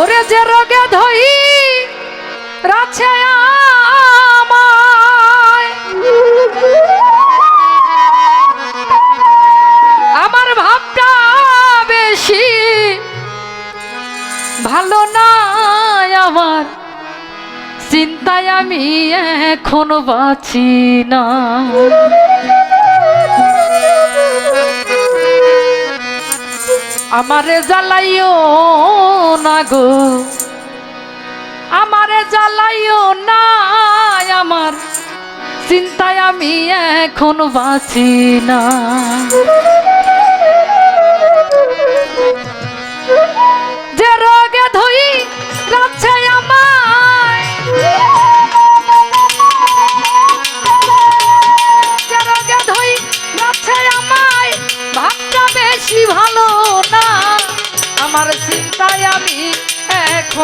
ওরে যে রোগে ধই রাছে আমার ভাবটা বেশি ভালো না আমার, চিন্তায় আমি এখন বাঁচি না। আমারে জ্বালাইও না গো। আমারে জ্বালাইও না আমার। চিন্তায় আমি এখন বাঁচি না।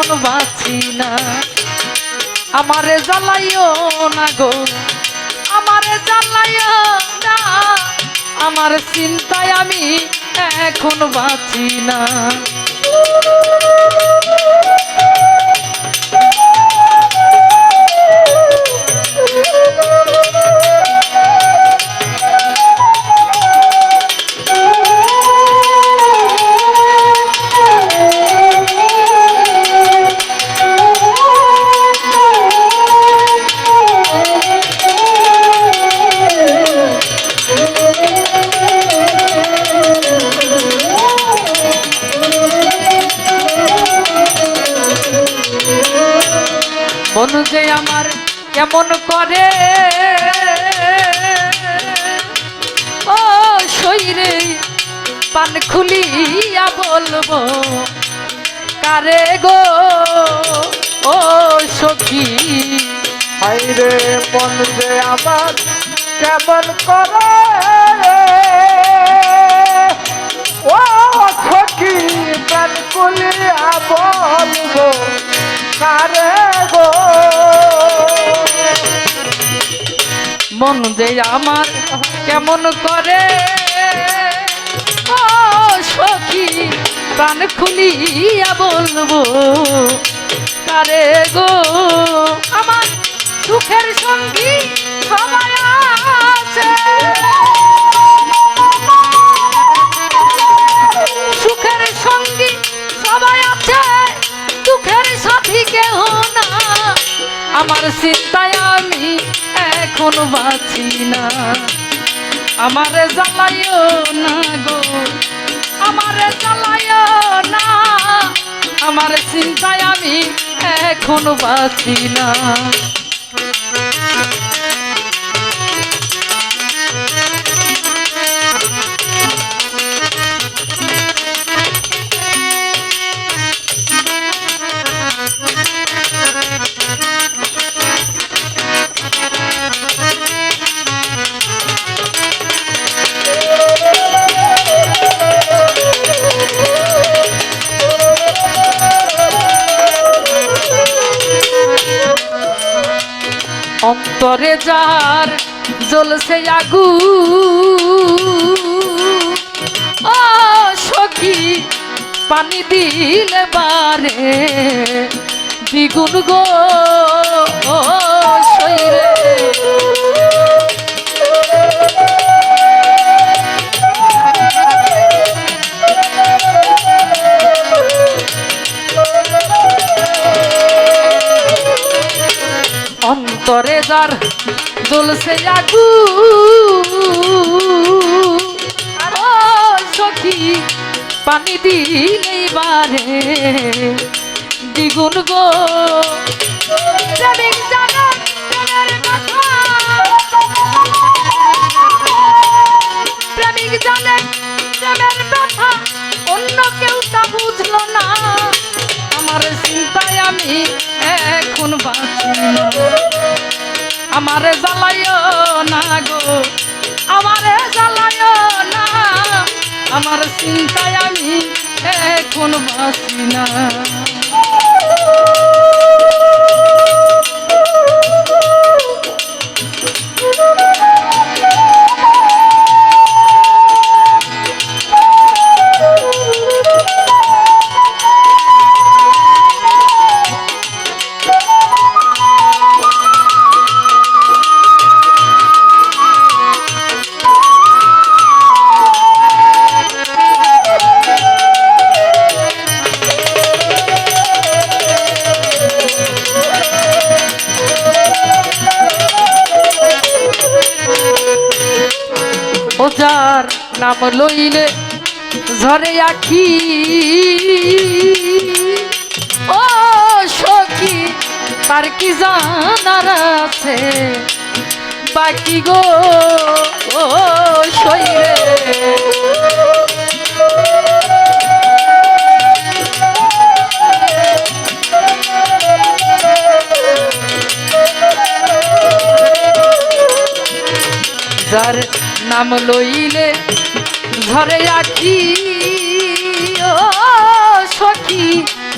এখন বাঁচি না। আমারে জ্বালাইও না গো, আমারে জ্বালাইও না। আমার চিন্তায় আমি এখন বাঁচি না। আমার কেমন করে? ও শরীরে পান খুলিয়া বলব, কারে গো? ও সখী হাইরে মন যে আমার কেমন করে? ও সখী প্রাণ কুলিয়া বলব মন যে আমার কেমন করে? সখী, প্রাণ খুলিয়া বলব, কারে গো? আমার সুখের সঙ্গী সবাই আছে। সুখের সঙ্গী সবাই আছে, দুঃখের সাথী কেহ না। আমার চিন্তায় আমি এখন বাঁচি না। আমারে জ্বালাইও না গো। আমারে জ্বালাইও না। আমার চিন্তায় আমি এখন বাঁচি না। অন্তরে যার জ্বলছে আগু। ও সখী পানি দিলে বারে দ্বিগুণ গো। জ্বলছে আগু ও সখী পানি দিলেই বারে। দ্বিগুণ গো। আমার চিন্তায় আমি এখন বাঁচি আমারে জ্বালাইও না গো। আমারে জ্বালাইও না। আমার চিন্তায় আমি এখন বাসি না। নাম লইলে ঝরে আখি। ও সখী তার কি জানার আছে? বাকি গো ও যার নাম লইলে ধরে আছি ও সখী,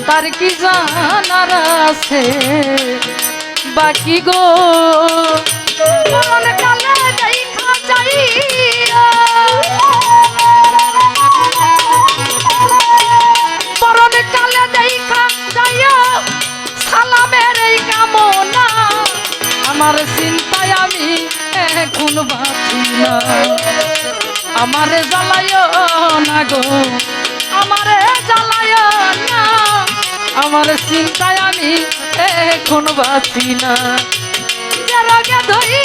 তার কি জানার আছে? বাকি গো মন কালে দেখা যাইয়া আমারে জ্বালায় না গো। আমারে জ্বালায় না। আমার চিন্তায় আমি এখন বাঁচি না। যারা গে ধরি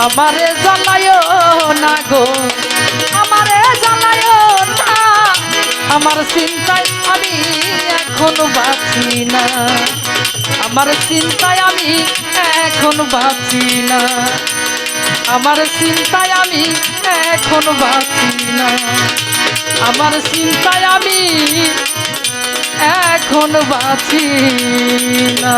আমারে জ্বালায় না গো। আমারে জ্বালায় না। আমার চিন্তায় আমি এখন বাঁচি না। আমার চিন্তায় আমি এখন বাঁচি না। আমার চিন্তায় আমি এখন বাঁচি না। আমার চিন্তায় আমি এখন বাঁচি না।